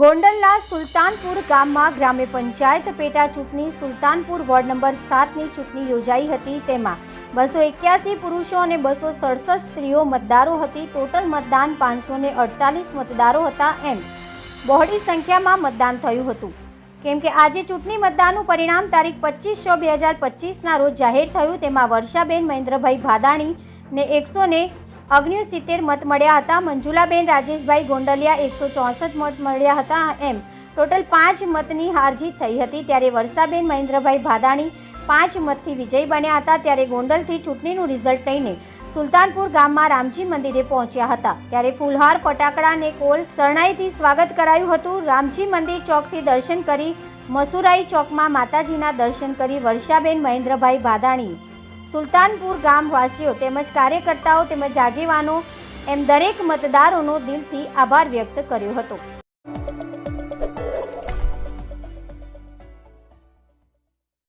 ગોંડલના સુલતાનપુર ગામમાં ગ્રામ્ય પંચાયત પેટા ચૂંટણી સુલતાનપુર વોર્ડ નંબર સાતની ચૂંટણી યોજાઈ હતી. તેમાં બસો એક્યાસી પુરુષો અને બસો સડસઠ સ્ત્રીઓ મતદારો હતી. ટોટલ મતદાન પાંચસો ને અડતાલીસ મતદારો હતા એમ બહોળી સંખ્યામાં મતદાન થયું હતું. કેમ કે આજે ચૂંટણી મતદાનનું પરિણામ તારીખ પચીસ છ બે હજાર પચીસના રોજ જાહેર થયું. તેમાં વર્ષાબેન મહેન્દ્રભાઈ ભાદાણી ને એકસો ને અગ્નિસિત્તેર મત મળ્યા હતા. મંજુલાબેન, રાજેશભાઈ ગોંડલિયા એકસો ચોસઠ મત મળ્યા હતા. એમ ટોટલ પાંચ મતની હારજીત થઈ હતી. ત્યારે વર્ષાબેન, મહેન્દ્રભાઈ ભાદાણી પાંચ મતથી વિજય બન્યા હતા. ત્યારે ગોંડલથી ચૂંટણીનું રિઝલ્ટ લઈને સુલતાનપુર ગામમાં રામજી મંદિરે પહોંચ્યા હતા. ત્યારે ફૂલહાર, ફટાકડા અને કોલ શરણાઈથી સ્વાગત કરાયું હતું. રામજી મંદિર ચોકથી દર્શન કરી, મસુરાઈ ચોકમાં માતાજીના દર્શન કરી વર્ષાબેન, મહેન્દ્રભાઈ ભાદાણી સુલતાનપુર ગામવાસીઓ તેમજ કાર્યકર્તાઓ તેમજ આગેવાનો એમ દરેક મતદારોનો દિલથી આભાર વ્યક્ત કર્યો હતો.